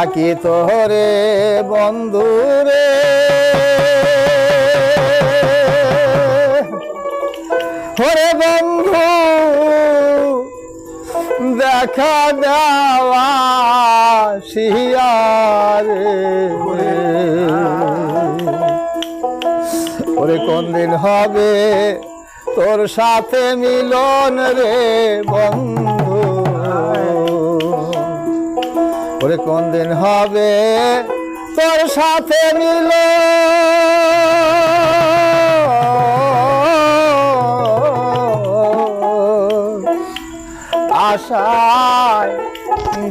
আকি তোরে বন্ধু রে হরে বন্ধু, দেখা দেওয়া ওরে কোন দিন হবে তোর সাথে মিলন রে বন্ধু? ওরে কোন দিন হবে? তোর সাথে মিল আশায়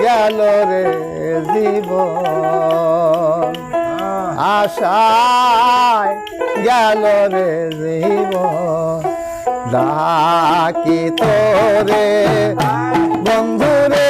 গেল রে দিব আশায় গেল রে জীবন। ডাকি তোরে, বন্ধুরে।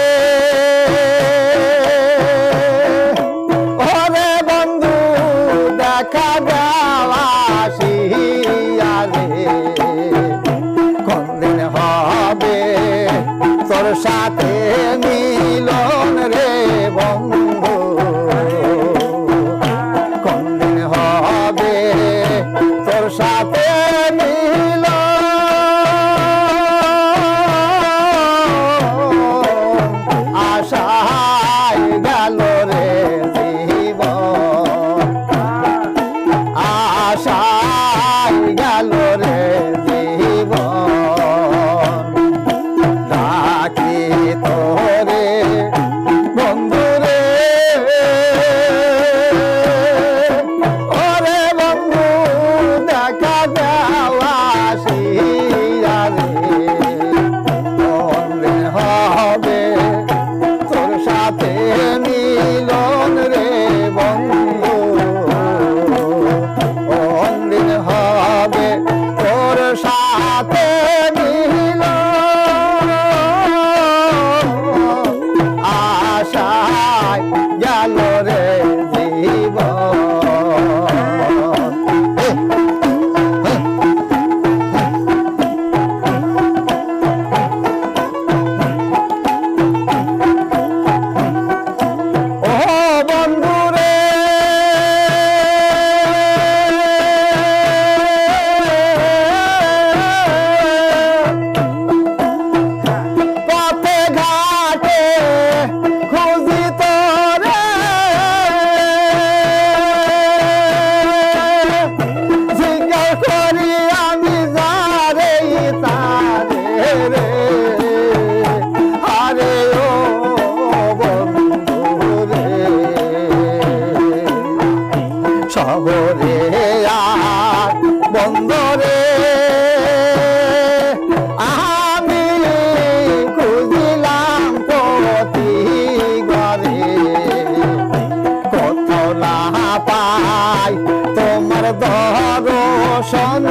বন্দরে। আমি খুঁজিলাম প্রতি ঘরে কত না পাই তোমার ধর দর্শন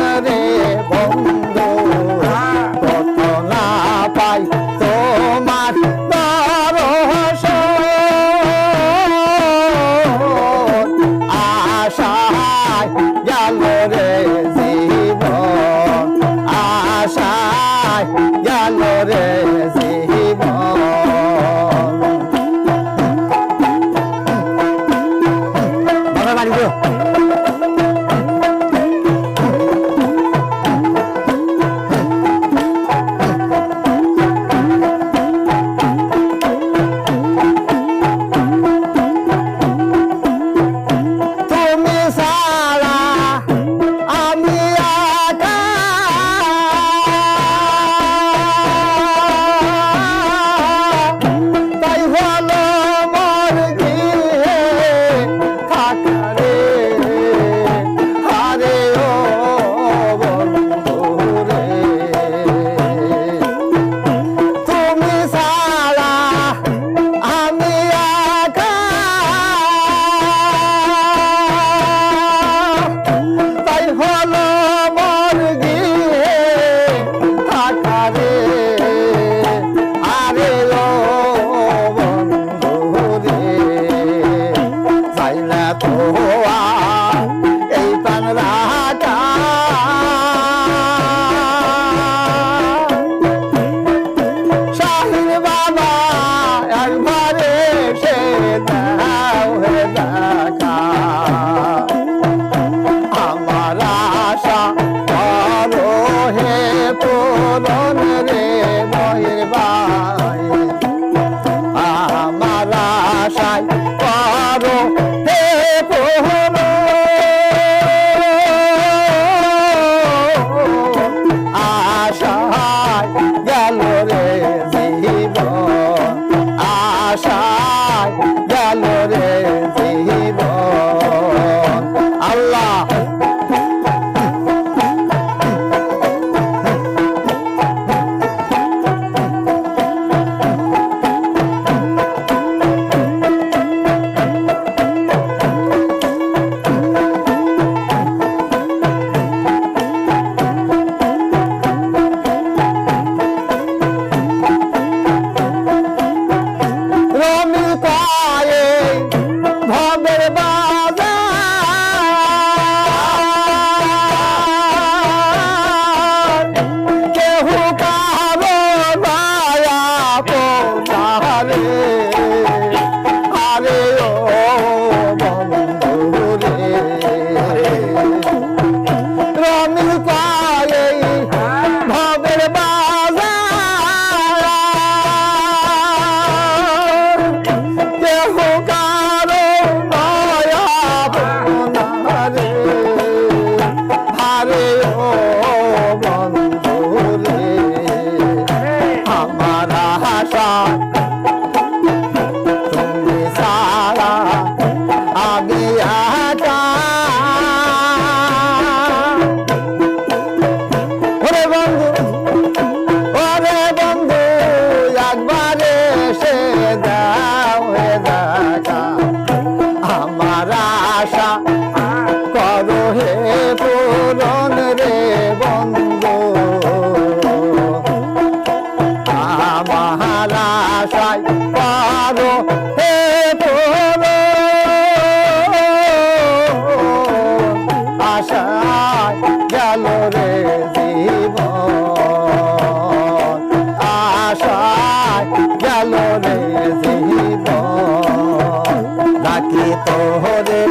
চাই পারো হে তোর আশায় গেল রে জীবন। আশায় গেল রে জীবন। নাকি তোরে